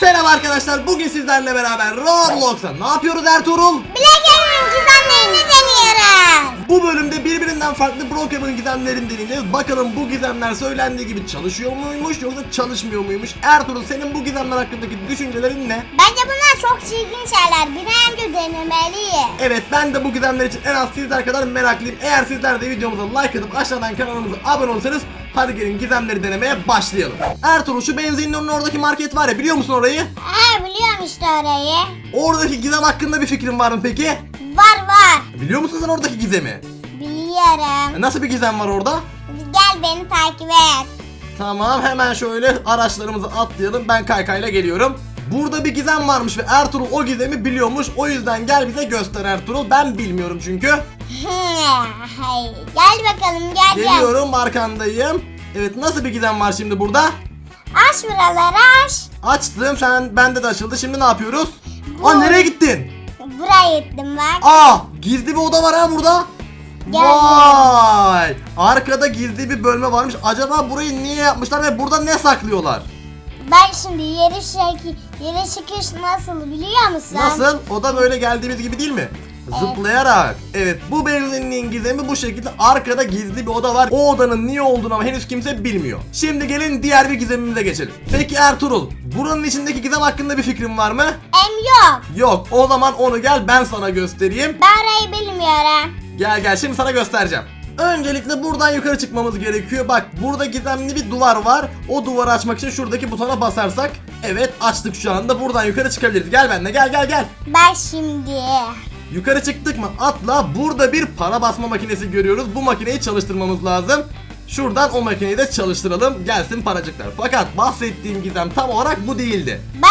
Selam arkadaşlar. Bugün sizlerle beraber Roblox'a ne yapıyoruz Ertuğrul? Emerald gizemlerini deniyoruz. Bu bölümde birbirinden farklı Brokeman gizemlerini deneyeceğiz. Bakalım bu gizemler söylendiği gibi çalışıyor muymuş yoksa çalışmıyor muymuş? Ertuğrul senin bu gizemler hakkındaki düşüncelerin ne? Bence bunlar çok çirkin şeyler. Bir an önce. Evet ben de bu gizemler için en az sizler kadar meraklıyım. Eğer sizler de videomuza like atıp aşağıdan kanalımıza abone olursanız hadi gelin gizemleri denemeye başlayalım. Ertuğrul şu benzinin önünde oradaki market var ya biliyor musun orayı? Ha biliyorum işte orayı. Oradaki gizem hakkında bir fikrin var mı peki? Var var. Biliyor musun sen oradaki gizemi? Biliyorum. Nasıl bir gizem var orada? Gel beni takip et. Tamam hemen şöyle araçlarımızı atlayalım. Ben kaykayla geliyorum. Burada bir gizem varmış ve Ertuğrul o gizemi biliyormuş. O yüzden gel bize göster Ertuğrul. Ben bilmiyorum çünkü. Gel bakalım gel gel. Geliyorum arkandayım. Evet nasıl bir gizem var şimdi burada? Aç buraları aç. Açtım sen bende de açıldı. Şimdi ne yapıyoruz? Aa nereye gittin? Buraya gittim bak. Aa gizli bir oda var ha burada. Gel. Vay! Arkada gizli bir bölme varmış. Acaba burayı niye yapmışlar ve burada ne saklıyorlar? Ben şimdi yeri şekil, yeri çıkış nasıl biliyor musun? Nasıl? O da böyle geldiğimiz gibi değil mi? Zıplayarak. Evet bu benzinliğin gizemi bu şekilde arkada gizli bir oda var. O odanın niye olduğunu ama henüz kimse bilmiyor. Şimdi gelin diğer bir gizemimize geçelim. Peki Ertuğrul, buranın içindeki gizem hakkında bir fikrin var mı? Em yok. Yok. O zaman onu gel ben sana göstereyim. Ben orayı bilmiyorum. Gel gel şimdi sana göstereceğim. Öncelikle buradan yukarı çıkmamız gerekiyor. Bak burada gizemli bir duvar var. O duvarı açmak için şuradaki butona basarsak evet açtık şu anda. Buradan yukarı çıkabiliriz. Gel benimle gel gel gel. Bak şimdi. Yukarı çıktık mı atla burada bir para basma makinesi görüyoruz. Bu makineyi çalıştırmamız lazım. Şuradan o makineyi de çalıştıralım. Gelsin paracıklar. Fakat bahsettiğim gizem tam olarak bu değildi. Bir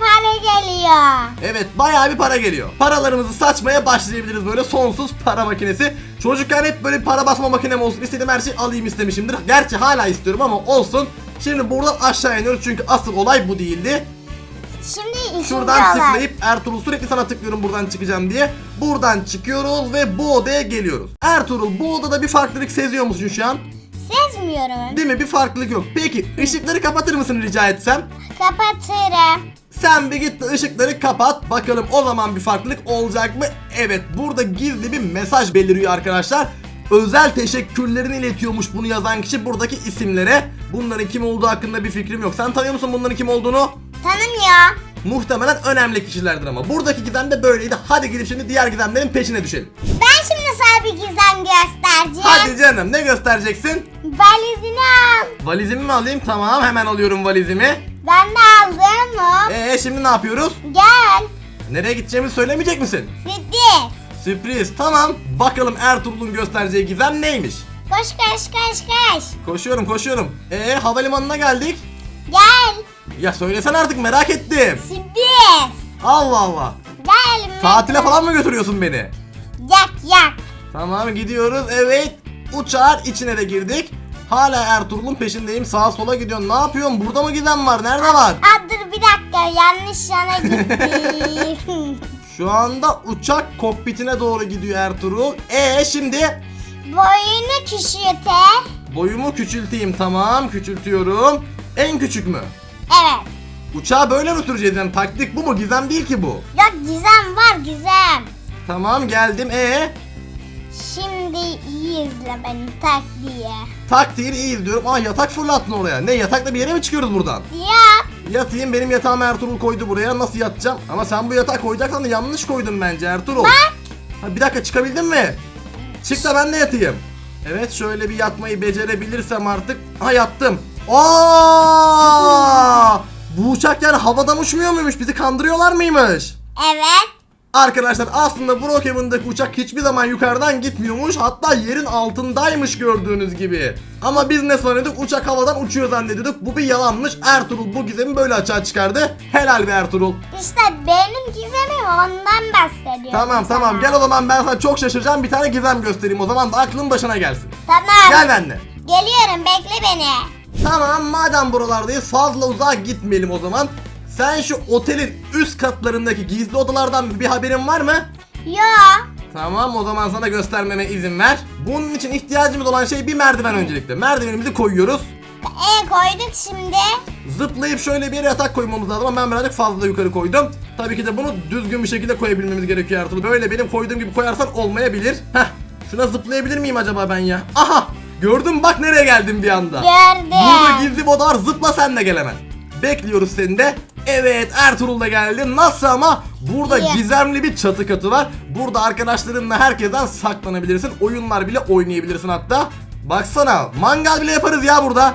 para geliyor. Evet bayağı bir para geliyor. Paralarımızı saçmaya başlayabiliriz böyle sonsuz para makinesi. Çocukken hep böyle para basma makinem olsun istediğim her şeyi alayım istemişimdir. Gerçi hala istiyorum ama olsun. Şimdi buradan aşağı iniyoruz çünkü asıl olay bu değildi. Şimdi Şuradan olay. tıklayıp Ertuğrul sürekli sana tıklıyorum buradan çıkacağım diye. Buradan çıkıyoruz ve bu odaya geliyoruz. Ertuğrul bu odada bir farklılık seziyor musun şu an? Sezmiyorum. Değil mi? Bir farklılık yok. Peki ışıkları kapatır mısın rica etsem? Kapatırım. Sen bir git de ışıkları kapat. Bakalım o zaman bir farklılık olacak mı? Evet burada gizli bir mesaj beliriyor arkadaşlar. Özel teşekkürlerini iletiyormuş bunu yazan kişi buradaki isimlere. Bunların kim olduğu hakkında bir fikrim yok. Sen tanıyor musun bunların kim olduğunu? Tanımıyor. Muhtemelen önemli kişilerdir ama. Buradaki gizem de böyleydi. Hadi gidip şimdi diğer gizemlerin peşine düşelim. Ben şimdi sana bir gizem göstereceğim. Hadi canım ne göstereceksin? Valizini al. Valizimi mi alayım? Tamam hemen alıyorum valizimi. Ben de o. Ee şimdi ne yapıyoruz? Gel. Nereye gideceğimizi söylemeyecek misin? Sürpriz. Sürpriz tamam. Bakalım Ertuğrul'un göstereceği gizem neymiş? Koş koş koş koş. Koşuyorum koşuyorum. Ee havalimanına geldik. Gel. Ya söylesen artık merak ettim. Sürpriz. Allah Allah. Gel. Tatile falan mı götürüyorsun beni? Yak yak. Tamam gidiyoruz. Evet. Uçağın içine de girdik. Hala Ertuğrul'un peşindeyim. Sağa sola gidiyorsun. Ne yapıyorsun? Burada mı gizem var? Nerede var? Aa, dur bir dakika yanlış yana gittim. Şu anda uçak kokpitine doğru gidiyor Ertuğrul. E şimdi Boyunu küçülte. boyumu küçülteyim. Tamam küçültüyorum. En küçük mü? Evet. Uçağı böyle mi süreceğiz? Yani taktik bu mu? Gizem değil ki bu. Yok gizem var gizem. Tamam geldim. E Şimdi iyi izle beni tak diye. taktiğini iyi diyorum. Aa yatak fırlattın oraya. Ne yatakla bir yere mi çıkıyoruz buradan? Yap. Yatayım benim yatağımı Ertuğrul koydu buraya. Nasıl yatacağım? Ama sen bu yatağı koyacaksan da yanlış koydun bence Ertuğrul. Bak. Ha, bir dakika çıkabildin mi? Çık da ben de yatayım. Evet şöyle bir yatmayı becerebilirsem artık. Ha yattım. Aa! Bu uçak yani havadan uçmuyor muymuş? Bizi kandırıyorlar mıymış? Evet. Arkadaşlar aslında Brookhaven'daki uçak hiçbir zaman yukarıdan gitmiyormuş. Hatta yerin altındaymış gördüğünüz gibi. Ama biz ne sanıyorduk? Uçak havadan uçuyor zannediyorduk. Bu bir yalanmış. Ertuğrul bu gizemi böyle açığa çıkardı. Helal be Ertuğrul. İşte benim gizemim ondan bahsediyorum. Tamam sana. tamam gel o zaman ben sana çok şaşıracağım bir tane gizem göstereyim o zaman da aklın başına gelsin. Tamam. Gel benimle. Geliyorum bekle beni. Tamam madem buralardayız fazla uzağa gitmeyelim o zaman. Sen şu otelin üst katlarındaki gizli odalardan bir haberin var mı? Yo. Tamam o zaman sana göstermeme izin ver. Bunun için ihtiyacımız olan şey bir merdiven öncelikle. Merdivenimizi koyuyoruz. E koyduk şimdi. Zıplayıp şöyle bir yere yatak koymamız lazım ama ben birazcık fazla yukarı koydum. Tabii ki de bunu düzgün bir şekilde koyabilmemiz gerekiyor Ertuğrul. Böyle benim koyduğum gibi koyarsan olmayabilir. Heh. Şuna zıplayabilir miyim acaba ben ya? Aha! Gördüm bak nereye geldim bir anda. Gördüm. Burada gizli bir oda var zıpla sen de gel hemen. Bekliyoruz seni de. Evet Ertuğrul da geldi. Nasıl ama? Burada İyi. gizemli bir çatı katı var. Burada arkadaşlarınla herkesten saklanabilirsin. Oyunlar bile oynayabilirsin hatta. Baksana mangal bile yaparız ya burada.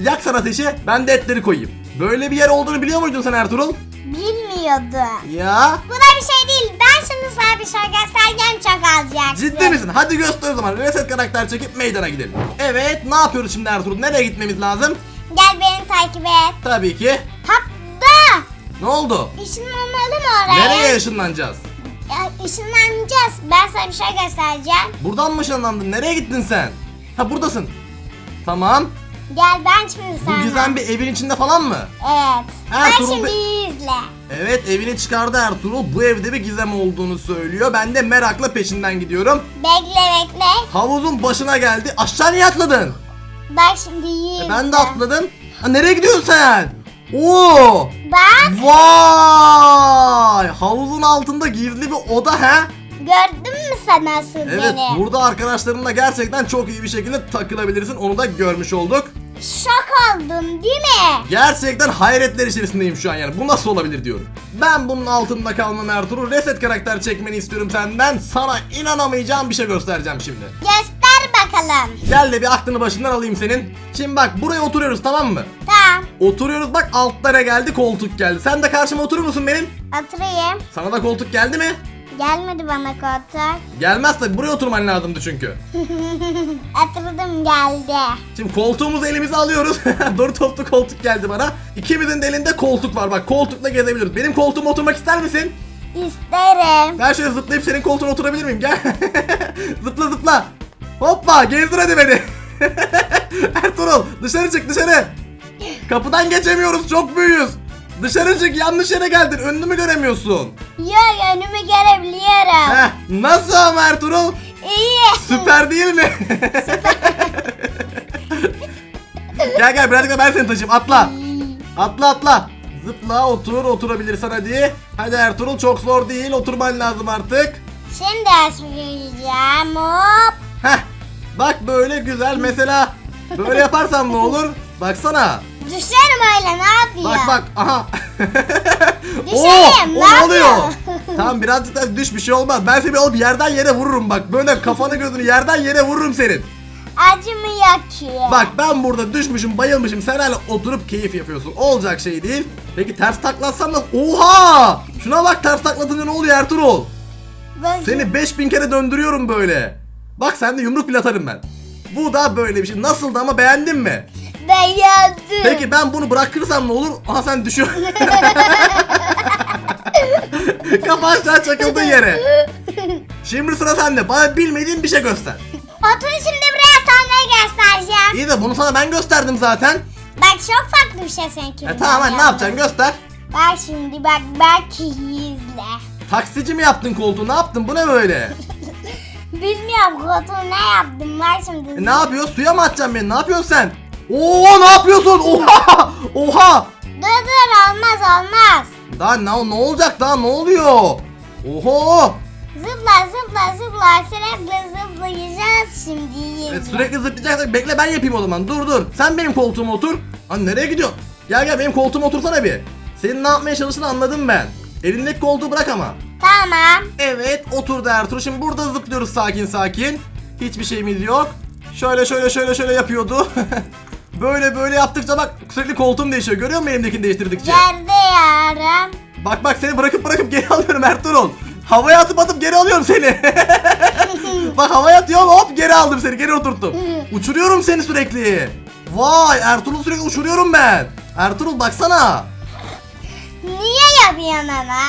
Yak sana ateşi ben de etleri koyayım. Böyle bir yer olduğunu biliyor muydun sen Ertuğrul? Bilmiyordum. Ya Bu da bir şey değil. Ben şimdi sana bir şey göstereceğim çok alacaksın. ciddi misin? Hadi göster o zaman. Reset karakter çekip meydana gidelim. Evet ne yapıyoruz şimdi Ertuğrul? Nereye gitmemiz lazım? Gel beni takip et. Tabii ki. Hatta Ne oldu? ışınlanalım oraya. Nereye ışınlanacağız? Ya, ışınlanacağız. Ben sana bir şey göstereceğim. Buradan mı ışınlandın? Nereye gittin sen? Ha buradasın. Tamam. Gel ben şimdi Bu sana. gizem bir evin içinde falan mı? Evet. Ertuğrul ben şimdi izle. Evet evini çıkardı Ertuğrul. Bu evde bir gizem olduğunu söylüyor. Ben de merakla peşinden gidiyorum. Bekle bekle. Havuzun başına geldi. Aşağı niye atladın? Bak şimdi E, izle. ben de atladım. Ha, nereye gidiyorsun sen? Oo! Bak Vay! Havuzun altında gizli bir oda ha? gördün mü sen nasıl Evet beni? burada arkadaşlarınla gerçekten çok iyi bir şekilde takılabilirsin. Onu da görmüş olduk. Şok oldun değil mi? Gerçekten hayretler içerisindeyim şu an yani. Bu nasıl olabilir diyorum. Ben bunun altında kalmam Ertuğrul. Reset karakter çekmeni istiyorum senden. Sana inanamayacağım bir şey göstereceğim şimdi. Göster bakalım. Gel de bir aklını başından alayım senin. Şimdi bak buraya oturuyoruz tamam mı? Tamam. Oturuyoruz bak altta ne geldi? Koltuk geldi. Sen de karşıma oturur musun benim? Oturayım. Sana da koltuk geldi mi? Gelmedi bana koltuk. Gelmez tabi buraya oturman lazımdı çünkü. Oturdum geldi. Şimdi koltuğumuzu elimize alıyoruz. Doğru toplu koltuk geldi bana. İkimizin de elinde koltuk var. Bak koltukla gezebiliyoruz. Benim koltuğuma oturmak ister misin? İsterim. Ben şöyle zıplayıp senin koltuğuna oturabilir miyim? Gel. zıpla zıpla. Hoppa gezdir hadi beni. Ertuğrul dışarı çık dışarı. Kapıdan geçemiyoruz çok büyüğüz. Dışarı çık yanlış yere geldin önünü göremiyorsun. Yok önümü görebiliyorum. Heh, nasıl ama Ertuğrul? İyi. Süper değil mi? gel gel birazcık da ben seni taşıyayım atla. Atla atla. Zıpla otur oturabilirsen hadi. Hadi Ertuğrul çok zor değil oturman lazım artık. Şimdi açmayacağım. Hop. Heh. Bak böyle güzel mesela böyle yaparsan ne olur? Baksana. Düşerim öyle ne yapayım? Bak bak aha. Düşerim, Oo, ne o oluyor? tamam birazcık daha düş bir şey olmaz. Ben seni alıp yerden yere vururum bak. Böyle kafanı gözünü yerden yere vururum senin. Acımıyor ki. Bak ben burada düşmüşüm bayılmışım sen hala oturup keyif yapıyorsun. Olacak şey değil. Peki ters taklatsam da Oha! Şuna bak ters taklatınca ne oluyor Ertuğrul? Bak- Seni 5000 kere döndürüyorum böyle. Bak sen de yumruk bile atarım ben. Bu da böyle bir şey. Nasıldı ama beğendin mi? Beğendim. Peki ben bunu bırakırsam ne olur? Aha sen düşüyor. Kafa aşağı çakıldın yere. Şimdi sıra sende. Bana bilmediğin bir şey göster. Otur şimdi buraya sana göstereceğim. İyi de bunu sana ben gösterdim zaten. Bak çok farklı bir şey seninki. E tamam ne yapacaksın göster. Bak şimdi bak bak izle. Taksici mi yaptın koltuğu? Ne yaptın? Bu ne böyle? Bilmiyorum koltuğu ne yaptım bak şimdi. E, ne yapıyor? Suya mı atacaksın beni? Ne yapıyorsun sen? Oo ne yapıyorsun? Oha! Oha! Dur dur olmaz olmaz. Daha ne, ne olacak daha ne oluyor? Oho! Zıpla zıpla zıpla sürekli zıplayacağız şimdi. E, sürekli zıplayacaksak bekle ben yapayım o zaman. Dur dur. Sen benim koltuğuma otur. Lan nereye gidiyorsun? Gel gel benim koltuğuma otursana bir. Senin ne yapmaya çalıştığını anladım ben. Elindeki koltuğu bırak ama. Tamam. Evet oturdu Ertuğrul. Şimdi burada zıplıyoruz sakin sakin. Hiçbir şeyimiz yok. Şöyle şöyle şöyle şöyle yapıyordu. böyle böyle yaptıkça bak sürekli koltuğum değişiyor. Görüyor musun elimdekini değiştirdikçe? Yerde yarım. Bak bak seni bırakıp bırakıp geri alıyorum Ertuğrul. Havaya atıp atıp geri alıyorum seni. bak havaya atıyorum hop geri aldım seni geri oturttum. Uçuruyorum seni sürekli. Vay Ertuğrul sürekli uçuruyorum ben. Ertuğrul baksana. Niye yapıyorsun ama?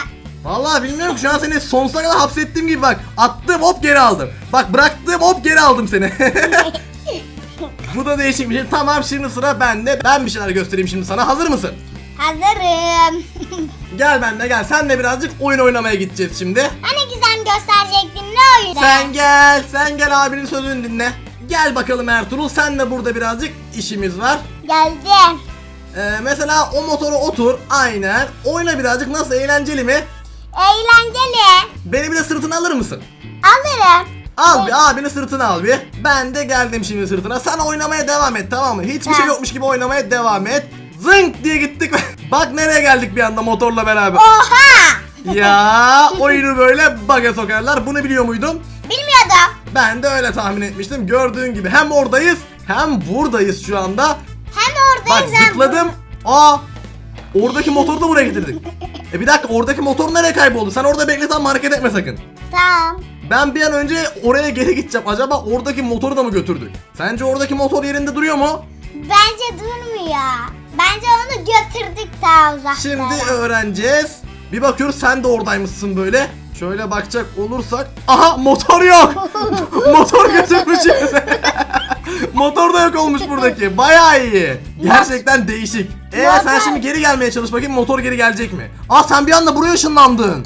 Vallahi bilmiyorum şu an seni sonsuza kadar hapsettiğim gibi bak. Attım hop geri aldım. Bak bıraktım hop geri aldım seni. Bu da değişik bir şey. Tamam şimdi sıra bende. Ben bir şeyler göstereyim şimdi sana. Hazır mısın? Hazırım. Gel benimle gel. Senle birazcık oyun oynamaya gideceğiz şimdi. hani güzel gösterecektin ne oyunu? Sen gel. Sen gel abinin sözünü dinle. Gel bakalım Ertuğrul sen de burada birazcık işimiz var. Geldim. Ee, mesela o motora otur aynen. Oyna birazcık nasıl eğlenceli mi? Eğlenceli. Beni bir de sırtına alır mısın? Alırım. Al bir abini sırtına al bir. Ben de geldim şimdi sırtına. Sen oynamaya devam et tamam mı? Hiçbir şey yokmuş gibi oynamaya devam et. Zınk diye gittik. Bak nereye geldik bir anda motorla beraber. Oha. ya oyunu böyle bug'a sokarlar. Bunu biliyor muydun? Bilmiyordum. Ben de öyle tahmin etmiştim. Gördüğün gibi hem oradayız hem buradayız şu anda. Bak hem zıpladım. Aa! Oradaki motoru da buraya getirdik. E bir dakika oradaki motor nereye kayboldu? Sen orada bekle tamam hareket etme sakın. Tamam. Ben bir an önce oraya geri gideceğim. Acaba oradaki motoru da mı götürdük? Sence oradaki motor yerinde duruyor mu? Bence durmuyor. Bence onu götürdük daha uzaklara. Şimdi öğreneceğiz. Bir bakıyoruz sen de oradaymışsın böyle. Şöyle bakacak olursak. Aha motor yok. motor götürmüşüz. Motor da yok olmuş buradaki. Bayağı iyi. Gerçekten değişik. Ee sen şimdi geri gelmeye çalış bakayım motor geri gelecek mi? Aa sen bir anda buraya ışınlandın.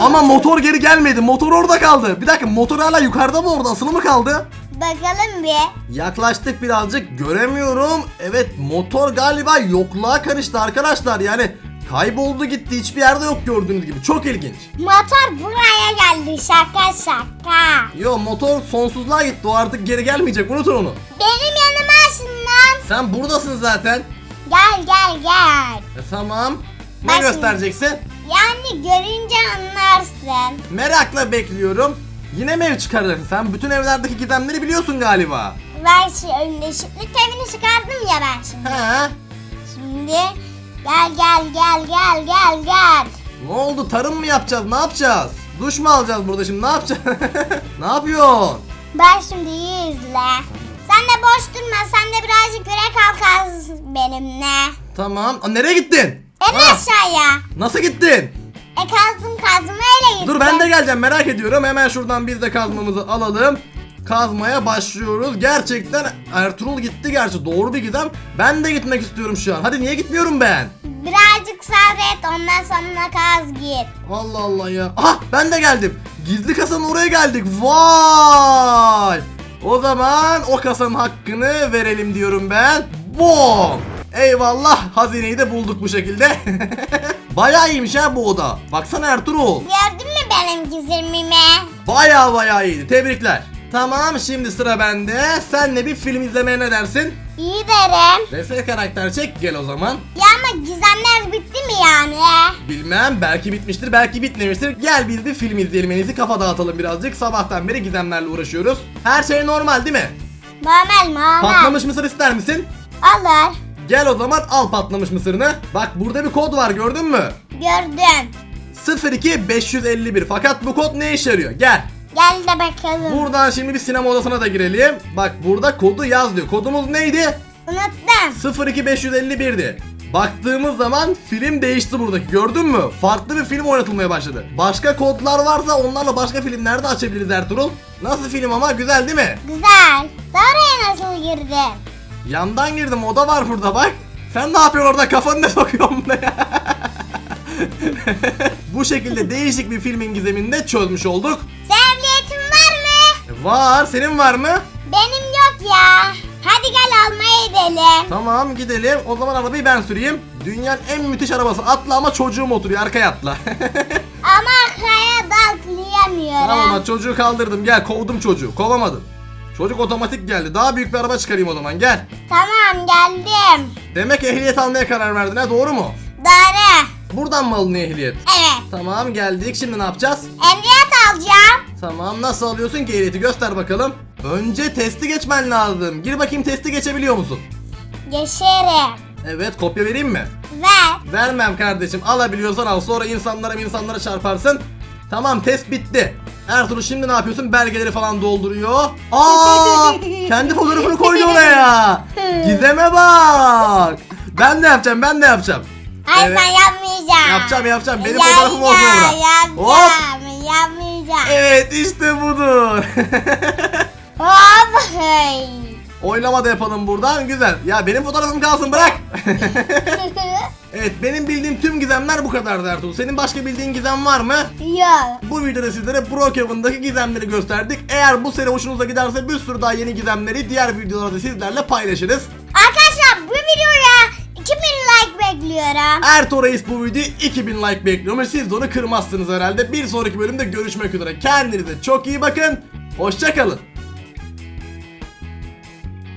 Ama motor geri gelmedi. Motor orada kaldı. Bir dakika motor hala yukarıda mı orada? Asılı mı kaldı? bakalım bir. Yaklaştık birazcık göremiyorum. Evet motor galiba yokluğa karıştı arkadaşlar. Yani kayboldu gitti hiçbir yerde yok gördüğünüz gibi. Çok ilginç. Motor buraya geldi şaka şaka. Yo motor sonsuzluğa gitti o artık geri gelmeyecek unutun onu. Benim yanıma ışınlan. Sen buradasın zaten. Gel gel gel. E, tamam. Ne Ben şimdi- göstereceksin? Yani görünce anlarsın. Merakla bekliyorum. Yine mi ev çıkaracaksın? Sen bütün evlerdeki gizemleri biliyorsun galiba. Ver şöyle ışıklık evini çıkardım ya ben şimdi. He? Şimdi gel gel gel gel gel gel. Ne oldu? Tarım mı yapacağız? Ne yapacağız? Duş mu alacağız burada şimdi? Ne yapacağız? ne yapıyorsun? Ben şimdi iyi izle. Sen de boş durma. Sen de birazcık yürek kalk az benimle. Tamam. Aa, nereye gittin? En Aa, aşağıya. nasıl gittin? E kazdım kazdım öyle gittim. Dur ben de geleceğim merak ediyorum. Hemen şuradan biz de kazmamızı alalım. Kazmaya başlıyoruz. Gerçekten Ertuğrul gitti gerçi. Doğru bir gizem. Ben de gitmek istiyorum şu an. Hadi niye gitmiyorum ben? Birazcık sabret ondan sonra kaz git. Allah Allah ya. Aha ben de geldim. Gizli kasanın oraya geldik. Vay. O zaman o kasanın hakkını verelim diyorum ben. Bom. Eyvallah hazineyi de bulduk bu şekilde. Bayağı iyiymiş ha bu oda. Baksana Ertuğrul. Gördün mü benim gizemimi? Baya baya iyiydi. Tebrikler. Tamam şimdi sıra bende. Senle bir film izlemeye ne dersin? İyi derim. Resme karakter çek gel o zaman. Ya ama gizemler bitti mi yani? Bilmem belki bitmiştir belki bitmemiştir. Gel biz bir film izleyelim en iyisi kafa dağıtalım birazcık. Sabahtan beri gizemlerle uğraşıyoruz. Her şey normal değil mi? Normal normal. Patlamış mısır ister misin? Olur. Gel o zaman al patlamış mısırını. Bak burada bir kod var gördün mü? Gördüm. 02 551 fakat bu kod ne işe yarıyor? Gel. Gel de bakalım. Buradan şimdi bir sinema odasına da girelim. Bak burada kodu yaz diyor. Kodumuz neydi? Unuttum. 02551'di. Baktığımız zaman film değişti buradaki gördün mü? Farklı bir film oynatılmaya başladı. Başka kodlar varsa onlarla başka filmler de açabiliriz Ertuğrul. Nasıl film ama güzel değil mi? Güzel. Oraya nasıl girdin? Yandan girdim oda var burada bak. Sen ne yapıyorsun orada kafanı ne sokuyorsun buraya? Bu şekilde değişik bir filmin gizemini de çözmüş olduk. Sevliyetin var mı? Var senin var mı? Benim yok ya. Hadi gel almaya gidelim. Tamam gidelim. O zaman arabayı ben süreyim. Dünyanın en müthiş arabası. Atla ama çocuğum oturuyor arkaya atla. Ama arkaya da atlayamıyorum. Tamam çocuğu kaldırdım gel kovdum çocuğu kovamadım. Çocuk otomatik geldi daha büyük bir araba çıkarayım o zaman gel. Tamam geldim. Demek ehliyet almaya karar verdin ha doğru mu? Doğru. Buradan mı alınıyor ehliyet? Evet. Tamam geldik şimdi ne yapacağız? Emniyet alacağım. Tamam nasıl alıyorsun ki ehliyeti göster bakalım. Önce testi geçmen lazım. Gir bakayım testi geçebiliyor musun? Geçerim. Evet kopya vereyim mi? Ver. Vermem kardeşim alabiliyorsan al sonra insanlara insanlara çarparsın. Tamam test bitti. Ertuğrul şimdi ne yapıyorsun? Belgeleri falan dolduruyor. Aa! kendi fotoğrafını koydu oraya. Gizeme bak. Ben de yapacağım, ben de yapacağım. Hayır Evet. sen yapmayacaksın. Yapacağım, yapacağım. Benim fotoğrafım olsun orada. Hop. Yapacağım. Yapmayacağım. Evet, işte budur. Hey. Oynama da yapalım buradan. Güzel. Ya benim fotoğrafım kalsın bırak. evet benim bildiğim tüm gizemler bu kadar Ertuğrul. Senin başka bildiğin gizem var mı? Yok. Bu videoda sizlere Brookhaven'daki gizemleri gösterdik. Eğer bu seri hoşunuza giderse bir sürü daha yeni gizemleri diğer videolarda sizlerle paylaşırız. Arkadaşlar bu videoya 2000 like bekliyorum. Ertuğrul Reis bu videoyu 2000 like bekliyormuş. Siz de onu kırmazsınız herhalde. Bir sonraki bölümde görüşmek üzere. Kendinize çok iyi bakın. Hoşçakalın.